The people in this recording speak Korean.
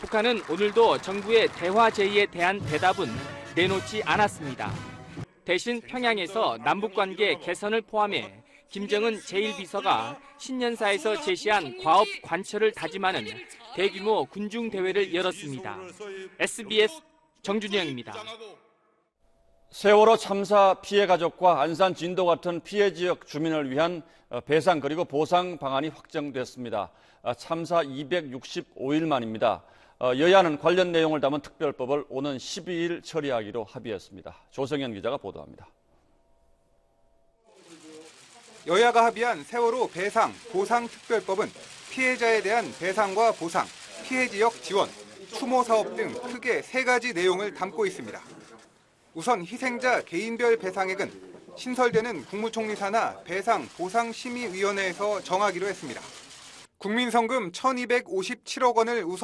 북한은 오늘도 정부의 대화 제의에 대한 대답은 내놓지 않았습니다. 대신 평양에서 남북 관계 개선을 포함해 김정은 제1비서가 신년사에서 제시한 과업 관철을 다짐하는 대규모 군중 대회를 열었습니다. SBS 정준영입니다. 세월호 참사 피해 가족과 안산 진도 같은 피해 지역 주민을 위한 어, 배상 그리고 보상 방안이 확정됐습니다. 아, 참사 265일 만입니다. 어, 여야는 관련 내용을 담은 특별법을 오는 12일 처리하기로 합의했습니다. 조성현 기자가 보도합니다. 여야가 합의한 세월호 배상, 보상 특별법은 피해자에 대한 배상과 보상, 피해 지역 지원, 추모 사업 등 크게 세 가지 내용을 담고 있습니다. 우선 희생자 개인별 배상액은 신설되는 국무총리 산하 배상 보상 심의위원회에서 정하기로 했습니다. 국민성금 1,257억 원을 우선